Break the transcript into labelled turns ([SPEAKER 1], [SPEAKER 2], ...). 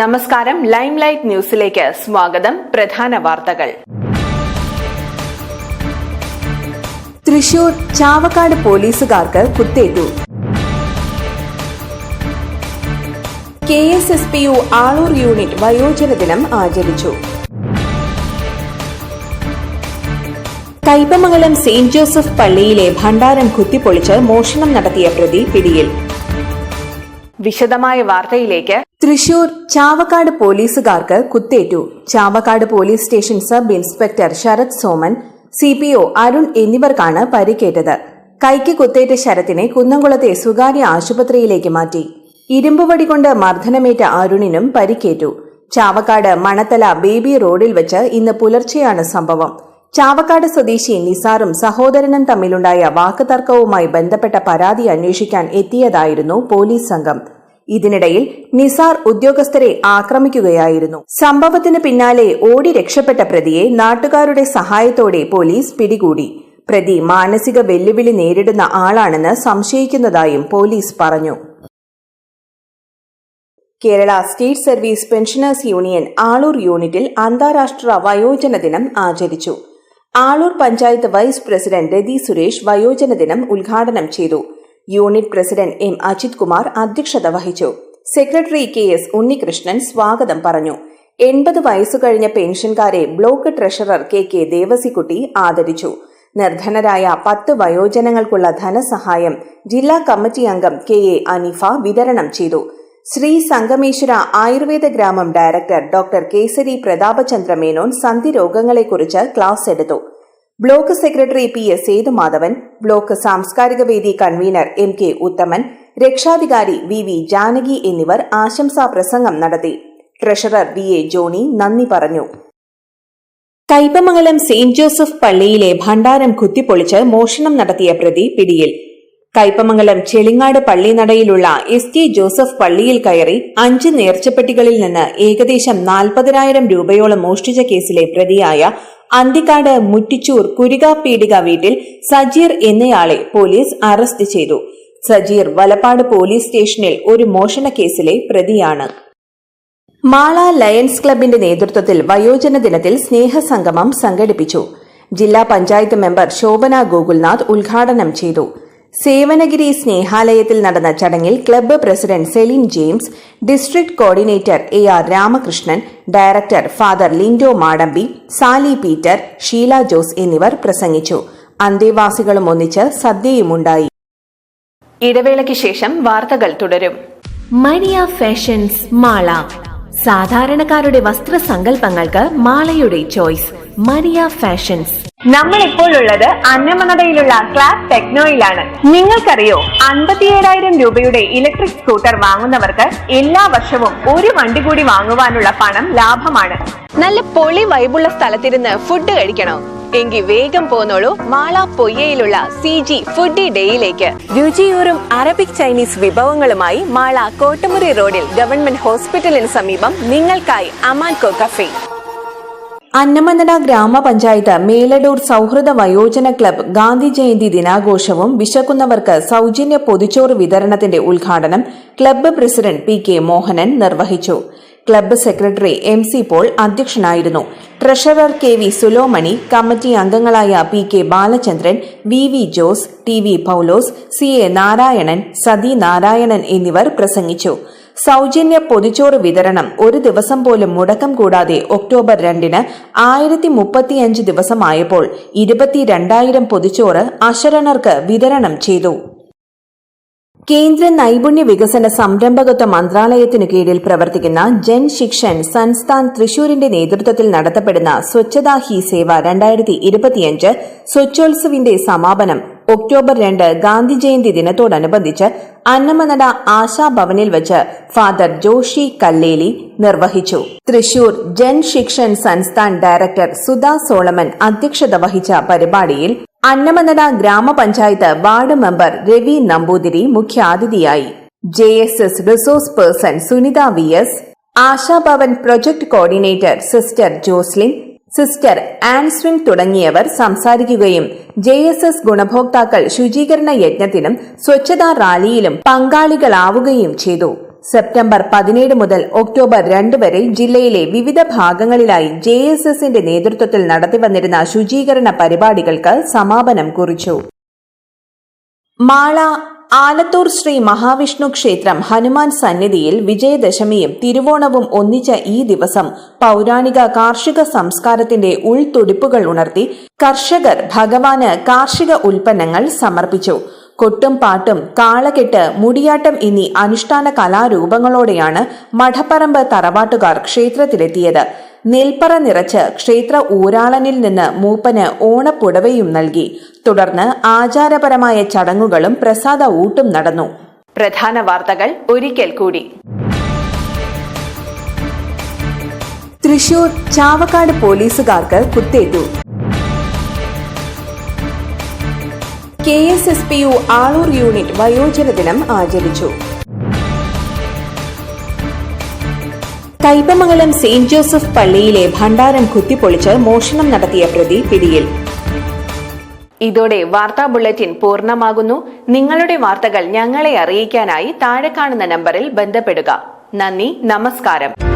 [SPEAKER 1] നമസ്കാരം. Lime light ന്യൂസിലേക്ക് സ്വാഗതം. പ്രധാന വാർത്തകൾ.
[SPEAKER 2] തൃശൂർ ചാവക്കാട് പോലീസുകാർക്ക് കുത്തേറ്റു. K S S P U Aloor unit വയോജന ദിനം ആചരിച്ചു. കൈപ്പമംഗലം സെയിന്റ് ജോസഫ് പള്ളിയിലെ ഭണ്ഡാരം കുത്തിപ്പൊളിച്ച് മോഷണം നടത്തിയ പ്രതി പിടിയിൽ.
[SPEAKER 1] വിശദമായ വാർത്തയിലേക്ക്.
[SPEAKER 2] തൃശൂർ ചാവക്കാട് പോലീസുകാർക്ക് കുത്തേറ്റു. Chavakkad police station sub inspector Sarath Soman C P O Arun എന്നിവർക്കാണ് പരിക്കേറ്റത്. കൈക്ക് കുത്തേറ്റ ശരത്തിനെ കുന്നംകുളത്തെ സ്വകാര്യ ആശുപത്രിയിലേക്ക് മാറ്റി. ഇരുമ്പുവടി കൊണ്ട് മർദ്ദനമേറ്റ അരുണിനും പരിക്കേറ്റു. ചാവക്കാട് മണത്തല ബേബി റോഡിൽ വെച്ച് ഇന്ന് പുലർച്ചെയാണ് സംഭവം. ചാവക്കാട് സ്വദേശി നിസാറും സഹോദരനും തമ്മിലുണ്ടായ വാക്കുതർക്കവുമായി ബന്ധപ്പെട്ട പരാതി അന്വേഷിക്കാൻ എത്തിയതായിരുന്നു പോലീസ് സംഘം. ഇതിനിടയിൽ നിസാർ ഉദ്യോഗസ്ഥരെ ആക്രമിക്കുകയായിരുന്നു. സംഭവത്തിന് പിന്നാലെ ഓടി രക്ഷപ്പെട്ട പ്രതിയെ നാട്ടുകാരുടെ സഹായത്തോടെ പോലീസ് പിടികൂടി. പ്രതി മാനസിക വെല്ലുവിളി നേരിടുന്ന ആളാണെന്ന് സംശയിക്കുന്നതായും പോലീസ് പറഞ്ഞു. Kerala state service pensioners union Aloor യൂണിറ്റിൽ അന്താരാഷ്ട്ര വയോജന ദിനം ആചരിച്ചു. Aloor panchayat vice president Rathi Suresh വയോജന ദിനം ഉദ്ഘാടനം ചെയ്തു. Unit president M Ajith Kumar അധ്യക്ഷത വഹിച്ചു. സെക്രട്ടറി കെ എസ് ഉണ്ണികൃഷ്ണൻ സ്വാഗതം പറഞ്ഞു. എൺപത് വയസ്സു കഴിഞ്ഞ പെൻഷൻകാരെ block treasurer K K Devassikutty ആദരിച്ചു. നിർധനരായ പത്ത് വയോജനങ്ങൾക്കുള്ള ധനസഹായം ജില്ലാ കമ്മിറ്റി അംഗം കെ എ അനിഫ വിതരണം ചെയ്തു. ശ്രീ സംഗമേശ്വര ആയുർവേദ ഗ്രാമം ഡയറക്ടർ ഡോക്ടർ കേസരി പ്രതാപചന്ദ്ര മേനോൻ സന്ധി രോഗങ്ങളെക്കുറിച്ച് ക്ലാസ് എടുത്തു. Block secretary P S Sethumadhavan block സാംസ്കാരിക വേദി കൺവീനർ എം കെ ഉത്തമൻ രക്ഷാധികാരി വി വി ജാനകി എന്നിവർ ആശംസാ പ്രസംഗം നടത്തി. ട്രഷറർ വി എ ജോണി നന്ദി പറഞ്ഞു. കൈപ്പമംഗലം സെയിന്റ് ജോസഫ് പള്ളിയിലെ ഭണ്ഡാരം കുത്തിപ്പൊളിച്ച് മോഷണം നടത്തിയ പ്രതി പിടിയിൽ കൈപ്പമംഗലം ചെളിങ്ങാട് പള്ളിനടയിലുള്ള എസ് കെ ജോസഫ് പള്ളിയിൽ കയറി അഞ്ച് നേർച്ചപ്പെട്ടികളിൽ നിന്ന് ഏകദേശം നാൽപ്പതിനായിരം രൂപയോളം മോഷ്ടിച്ച കേസിലെ പ്രതിയായ അന്തിക്കാട് മുറ്റിച്ചൂർ കുരികാപ്പീടിക വീട്ടിൽ സജീർ എന്നയാളെ പോലീസ് അറസ്റ്റ് ചെയ്തു. സജീർ വലപ്പാട് പോലീസ് സ്റ്റേഷനിൽ ഒരു മോഷണ കേസിലെ പ്രതിയാണ്. മാള ലയൺസ് ക്ലബിന്റെ നേതൃത്വത്തിൽ വയോജന ദിനത്തിൽ സ്നേഹസംഗമം സംഘടിപ്പിച്ചു. ജില്ലാ പഞ്ചായത്ത് മെമ്പർ ശോഭന ഗോകുൽനാഥ് ഉദ്ഘാടനം ചെയ്തു. സേവനഗിരി സ്നേഹാലയത്തിൽ നടന്ന ചടങ്ങിൽ club president Celine James district coordinator A R Ramakrishnan director father Lindo Madambi Sally Peter Sheela Jose എന്നിവർ പ്രസംഗിച്ചു. അന്തേവാസികളും ഒന്നിച്ച് സദ്യയുമുണ്ടായി.
[SPEAKER 1] ഇടവേളയ്ക്ക് ശേഷം വാർത്തകൾ തുടരും.
[SPEAKER 3] Maria fashions Mala. സാധാരണക്കാരുടെ വസ്ത്രസങ്കല്പങ്ങൾക്ക് മാളയുടെ ചോയ്സ്. Maria fashions.
[SPEAKER 1] നമ്മൾ ഇപ്പോൾ ഉള്ളത് അന്നമനടയിലുള്ള ക്ലാസ് ടെക്നോയിലാണ്. നിങ്ങൾക്കറിയോ അൻപത്തിയേഴായിരം രൂപയുടെ ഇലക്ട്രിക് സ്കൂട്ടർ വാങ്ങുന്നവർക്ക് എല്ലാ വർഷവും ഒരു വണ്ടി കൂടി വാങ്ങുവാനുള്ള പണം ലാഭമാണ്. നല്ല പൊളി വൈബുള്ള സ്ഥലത്തിരുന്ന് ഫുഡ് കഴിക്കണോ. എങ്കിൽ വേഗം പോന്നോളൂ മാള പൊയ്യയിലുള്ള സി ജി ഫുഡി ഡേയിലേക്ക് രുചിയൂറും അറബിക് ചൈനീസ് വിഭവങ്ങളുമായി മാള കോട്ടമുറി റോഡിൽ ഗവൺമെന്റ് ഹോസ്പിറ്റലിന് സമീപം നിങ്ങൾക്കായി അമാൻകോ കഫേ.
[SPEAKER 2] അന്നമനട ഗ്രാമപഞ്ചായത്ത് മേലടൂർ സൗഹൃദ വയോജന ക്ലബ് ഗാന്ധി ജയന്തി ദിനാഘോഷവും വിശക്കുന്നവർക്ക് സൌജന്യ പൊതിച്ചോറ് വിതരണത്തിന്റെ ഉദ്ഘാടനം club president P K Mohanan നിർവഹിച്ചു club secretary M C Paul അധ്യക്ഷനായിരുന്നു. Treasurer K V Sulomani committee അംഗങ്ങളായ P K Balachandran V V Jose T V Paulose C A Narayanan Sathi Narayanan എന്നിവർ പ്രസംഗിച്ചു. സൗജന്യ പൊതിച്ചോറ് വിതരണം ഒരു ദിവസം പോലും മുടക്കം കൂടാതെ ഒക്ടോബർ രണ്ടിന് ആയിരത്തി മുപ്പത്തിയഞ്ച് ദിവസമായപ്പോൾ ഇരുപത്തിരണ്ടായിരം പൊതിച്ചോറ് അശരണർക്ക് വിതരണം ചെയ്തു. കേന്ദ്ര നൈപുണ്യ വികസന സംരംഭകത്വ മന്ത്രാലയത്തിനു കീഴിൽ പ്രവർത്തിക്കുന്ന ജൻ ശിക്ഷൻ സൻസ്ഥാൻ തൃശൂരിന്റെ നേതൃത്വത്തിൽ നടത്തപ്പെടുന്ന സ്വച്ഛതാ ഹി സേവ രണ്ടായിരത്തി ഇരുപത്തിയഞ്ച് സ്വച്ഛോത്സവിന്റെ സമാപനം ഒക്ടോബർ രണ്ട് ഗാന്ധി ജയന്തി ദിനത്തോടനുബന്ധിച്ച് അന്നമനട ആശാഭവനിൽ വച്ച് ഫാദർ ജോഷി കല്ലേലി നിർവഹിച്ചു. തൃശൂർ ജൻ ശിക്ഷൻ സൻസ്ഥാൻ ഡയറക്ടർ സുധാ സോളമൻ അധ്യക്ഷത വഹിച്ച പരിപാടിയിൽ അന്നമനട ഗ്രാമപഞ്ചായത്ത് വാർഡ് മെമ്പർ രവി നമ്പൂതിരി മുഖ്യാതിഥിയായി. J S S resource person Sunitha V S Ashabhavan project coordinator sister Joslin sister Answin തുടങ്ങിയവർ സംസാരിക്കുകയും ജെ എസ് എസ് ഗുണഭോക്താക്കൾ ശുചീകരണ യജ്ഞത്തിനും സ്വച്ഛതാ റാലിയിലും പങ്കാളികളാവുകയും ചെയ്തു. സെപ്റ്റംബർ പതിനേഴ് മുതൽ ഒക്ടോബർ രണ്ട് വരെ ജില്ലയിലെ വിവിധ ഭാഗങ്ങളിലായി ജെ എസ് എസിന്റെ നേതൃത്വത്തിൽ നടത്തിവന്നിരുന്ന ശുചീകരണ പരിപാടികൾക്ക് സമാപനം കുറിച്ചു. മാള ആലത്തൂർ ശ്രീ മഹാവിഷ്ണു ക്ഷേത്രം ഹനുമാൻ സന്നിധിയിൽ വിജയദശമിയും തിരുവോണവും ഒന്നിച്ച ഈ ദിവസം പൗരാണിക കാർഷിക സംസ്കാരത്തിന്റെ ഉൾത്തുടിപ്പുകൾ ഉണർത്തി കർഷകർ ഭഗവാന് കാർഷിക ഉൽപ്പന്നങ്ങൾ സമർപ്പിച്ചു. കൊട്ടും പാട്ടും കാളകെട്ട് മുടിയാട്ടം എന്നീ അനുഷ്ഠാന കലാരൂപങ്ങളോടെയാണ് മഠപ്പറമ്പ് തറവാട്ടുകാർ ക്ഷേത്രത്തിലെത്തിയത്. നെൽപ്പറ നിറച്ച് ക്ഷേത്ര ഊരാളനിൽ നിന്ന് മൂപ്പന് ഓണപ്പുടവയും നൽകി. തുടർന്ന് ആചാരപരമായ ചടങ്ങുകളും പ്രസാദ ഊട്ടും നടന്നു. പ്രധാന വാർത്തകൾ ഒരിക്കൽ കൂടി. തൃശൂർ ചാവക്കാട് പോലീസുകാർക്ക് കുത്തേറ്റു. K S S P U Aloor unit വയോജന ദിനം ആചരിച്ചു. കൈപ്പമംഗലം സെയിന്റ് ജോസഫ് പള്ളിയിലെ ഭണ്ഡാരം കുത്തിപ്പൊളിച്ച് മോഷണം നടത്തിയ പ്രതി പിടിയിൽ. ഇതോടെ വാർത്താ ബുള്ളറ്റിൻ പൂർണമാകുന്നു. നിങ്ങളുടെ വാർത്തകൾ ഞങ്ങളെ അറിയിക്കാനായി താഴെ കാണുന്ന നമ്പറിൽ ബന്ധപ്പെടുക. നന്ദി നമസ്കാരം.